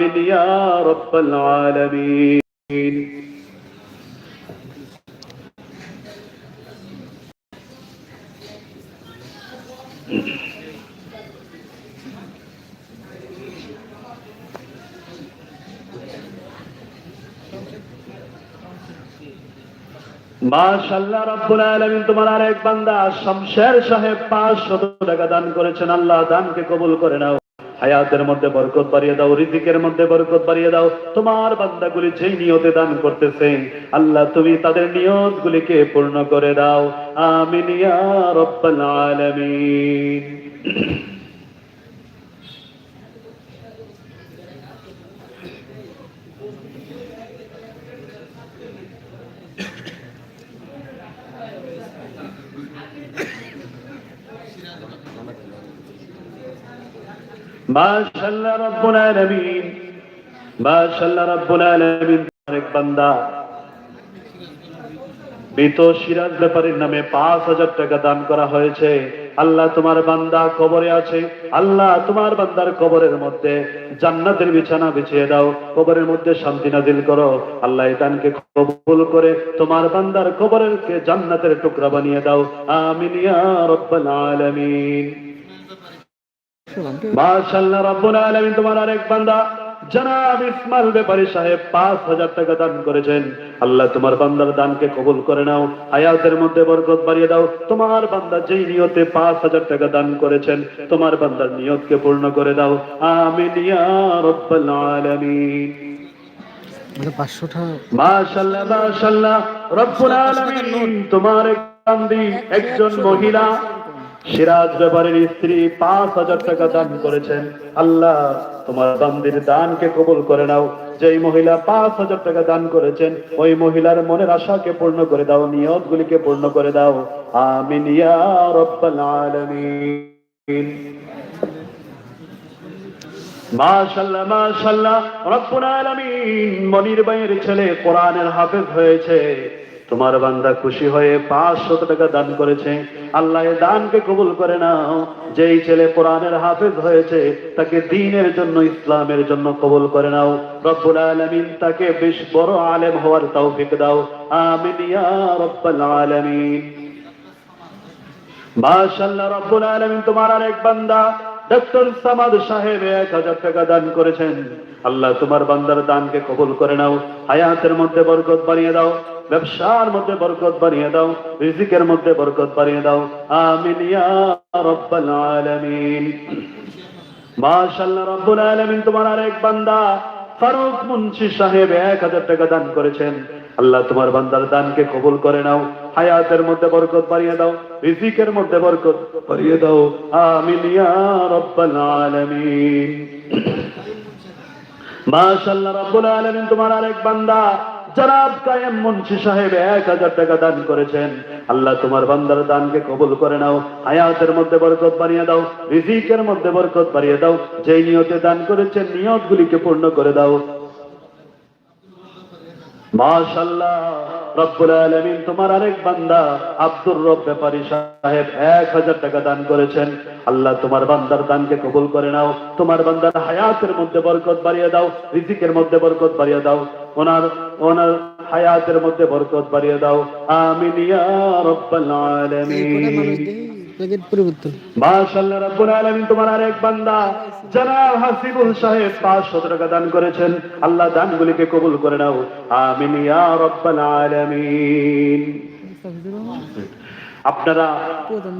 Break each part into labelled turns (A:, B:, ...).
A: يا رب العالمين মাশাল্লাহ রাব্বুল আলামিন তোমার আরেক বান্দা শমশের সাহেব 500 টাকা দান করেছেন আল্লাহ দানকে কবুল করে নাও হায়াতের মধ্যে বরকত বাড়িয়ে দাও রিজিকের মধ্যে বরকত বাড়িয়ে দাও তোমার বান্দাগুলি যেই নিয়তে দান করতেছেন আল্লাহ তুমি তাদের নিয়ত গুলিকে পূর্ণ করে দাও আমিন ইয়া রাব্বাল আলামিন নামে পাঁচ হাজার টাকা দান করা হয়েছে। আল্লাহ তোমার বান্দা কবরে আছে। আল্লাহ তোমার বান্দার কবরের মধ্যে জান্নাতের বিছানা বিছিয়ে দাও। কবরের মধ্যে শান্তি নাজিল করো। আল্লাহ দানকে কবুল করে তোমার বান্দার কবরের কে জান্নাতের টুকরা বানিয়ে দাও। আমিন মাশাআল্লাহ রাব্বুল আলামিন তোমার আরেক বান্দা জনাব ইসমাইল ব্যাপারী সাহেব পাঁচ হাজার টাকা দান করেছেন। আল্লাহ তোমার বান্দার দানকে কবুল করে নাও হায়াতের মধ্যে বরকত বাড়িয়ে দাও। তোমার বান্দা যেই নিয়তে পাঁচ হাজার টাকা দান করেছেন তোমার বান্দার নিয়তকে পূর্ণ করে দাও। আমিন ইয়া রাব্বাল আলামিন।
B: মানে
A: মাশাআল্লাহ মাশাআল্লাহ রব্বুল আলামিন তোমার একজন মহিলা সিরাজ ব্যাপারের স্ত্রী পাঁচ হাজার টাকা দান করেছেন। আল্লাহ, তোমার বান্দির দানকে কবুল করে নাও। যেই মহিলা পাঁচ হাজার টাকা দান করেছেন, ওই মহিলার মনের আশাকে পূর্ণ করে দাও নিয়ত গুলিকে পূর্ণ করে দাও। মনির ভাইয়ের ছেলে কোরআনের হাফেজ হয়েছে। তোমার বান্দা খুশি হয়ে পাঁচশত টাকা দান করেছে। আল্লাহ দানকে কবুল করে নাও। যেই ছেলে কোরআনের হাফেজ হয়েছে, তাকে দিনের জন্য, ইসলামের জন্য কবুল করে নাও। রব্বুল আলামিন তাকে বেশ বড় আলেম হওয়ার তৌফিক দাও। আমিন ইয়া আলামিন। মাশাল্লাহ রব্বুল আলামিন তোমার আরেক বান্দা ডক্টর সামাদ সাহেব এক হাজার টাকা দান করেছেন। আল্লাহ তোমার বান্দার দানকে কবুল করে নাও। হায়াতের মধ্যে বরকত বানিয়ে দাও। ব্যবসার মধ্যে বরকত বানিয়ে দাও, রিজিকের মধ্যে বরকত বানিয়ে দাও। আমিন ইয়া রাব্বাল আলামিন। তোমার আরেক বান্দা ফারুক মুন্সি সাহেব এক হাজার টাকা দান করেছেন। আল্লাহ তোমার বান্দার দানকে কবুল করে নাও, হায়াতের মধ্যে বরকত বাড়িয়ে দাও, রিজিকের মধ্যে বরকত বাড়িয়ে দাও। আমিন ইয়া রাব্বাল আলামিন। রাব্বুল আলামিন, তোমার আরেক বান্দা জনাব কায়েম মুন্সি সাহেব এক হাজার টাকা দান করেছেন। আল্লাহ তোমার বান্দার দানকে কবুল করে নাও, হায়াতের মধ্যে বরকত বানিয়ে দাও, রিজিকের মধ্যে বরকত বাড়িয়ে দাও, যেই নিয়তে দান করেছেন, নিয়তগুলিকে পূর্ণ করে দাও। মাশাল্লাহ রব্বুল আলামিন তোমার আরেক বান্দা আব্দুর রব ব্যাপারী সাহেব এক হাজার টাকা দান করেছেন। আল্লাহ তোমার বান্দার দানকে কবুল করে নাও তোমার বান্দার হায়াতের মধ্যে বরকত বাড়িয়ে দাও রিজিকের মধ্যে বরকত বাড়িয়ে দাও ওনার ওনার হায়াতের মধ্যে বরকত বাড়িয়ে দাও। আমিন ইয়া রাব্বাল আলামিন।
B: প্লেগেট পরিবর্তন।
A: মাশাআল্লাহ রাব্বুল আলামিন তোমার আরেক বান্দা জনাব হাসিবুল সাহেব 500 টাকা দান করেছেন। আল্লাহ দানগুলিকে কবুল করে নাও। আমিন ইয়া রাব্বাল আলামিন। আপনারা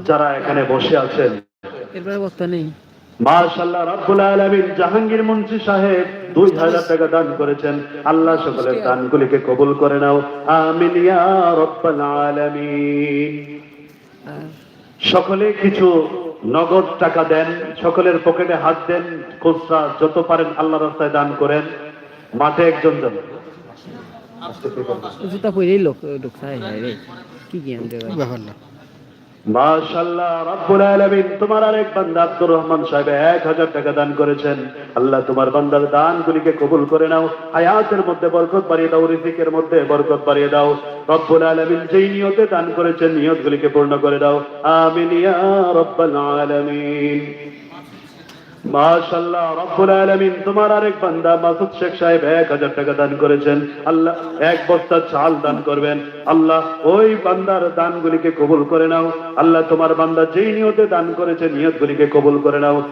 A: যারা এখানে বসে আছেন
B: এরপরে বক্তা নেই।
A: মাশাআল্লাহ রাব্বুল আলামিন জাহাঙ্গীর মুন্সি সাহেব 2000 টাকা দান করেছেন। আল্লাহ সকলের দানগুলিকে কবুল করে নাও। আমিন ইয়া রাব্বাল আলামিন। সকলে কিছু নগদ টাকা দেন সকলের পকেটে হাত দেন খুচরা যত পারেন আল্লাহ রাস্তায় দান করেন। মাঠে একজন জন
B: জুতা পরে লোক লোক কি জ্ঞান দেবে ব্যাপার না।
A: রাব্বুল দান করেছেন। আল্লাহ তোমার কবুল করে মধ্যে বরকত দাও মধ্যে বরকত দাও। রব্বুল যেই নিয়তে দান করেছেন, নিয়তগুলিকে পূর্ণ করে দাও। আমিন ইয়া আলমিন আলামিন। কবুল করে নাও। আল্লাহ, তোমার বান্দা যেই নিয়তে দান করেছে কবুল করে নাও।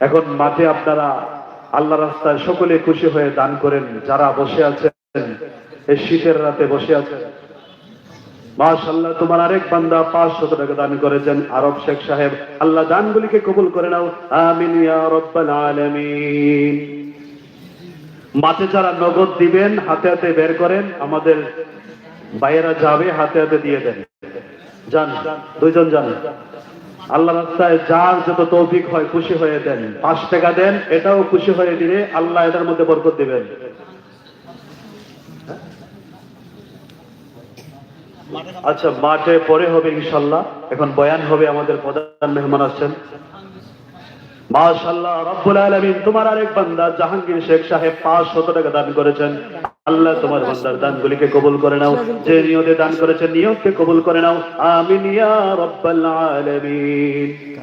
A: এখন মাঠে আপনারা আল্লাহ রাস্তায় সকলে খুশি হয়ে দান করেন। যারা বসে আছেন, এই শীতের রাতে বসে আছেন মাশাল্লাহ তোমার আরেক বান্দা পাঁচশত টাকা দান করেছেন আরব শেখ সাহেব। আল্লাহ দানগুলিকে কবুল করে নাও। আমিন মাঠে যারা নগদ দিবেন, হাতে হাতে বের করেন, আমাদের বাইরা যাবে, হাতে হাতে দিয়ে দেন। যান, দুইজন যান। আল্লাহ রাস্তায় যার যত তৌফিক হয়, খুশি হয়ে দেন। পাঁচ টাকা দেন, এটাও খুশি হয়ে দিলে আল্লাহ এটার মধ্যে বরকত দিবেন। আচ্ছা মাঠে পরে হবে ইনশাল্লাহ। এখন বয়ান হবে আমাদের প্রধান মেহমান আসছেন। মাশাল্লাহ রব্বুল আলামিন, তোমার আরেক বান্দা, জাহাঙ্গীর শেখ সাহেব পাঁচ শত টাকা দান করেছেন। আল্লাহ তোমার বান্দার দানগুলিকে কবুল করে নাও। যে নিয়তে দান করেছেন, নিয়তকে কবুল করে নাও। আমিন ইয়া রব্বাল আলামিন।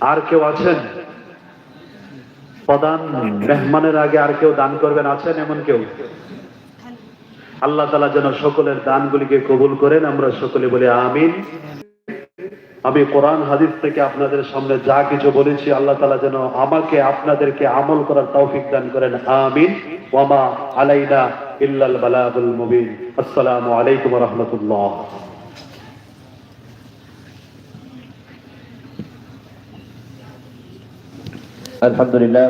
A: আর কেউ আছেন? প্রধান মেহমানের আগে আর কেউ দান করবেন, আছেন এমন কেউ? আল্লাহ তালা যেন সকলের দানগুলিকে কবুল করেন, আমরা সকলে বলি আমিন। আমি কোরআন হাদিস থেকে আপনাদের সামনে যা কিছু বলেছি, আল্লাহ তালা যেন আমাকে, আপনাদেরকে আমল করার তৌফিক দান করেন, আমিন। ওয়ামা আলাইনা ইল্লাল বালাগুল মুবিন। আসসালামু আলাইকুম রহমতুল্লাহ।
C: আলহামদুলিল্লাহ।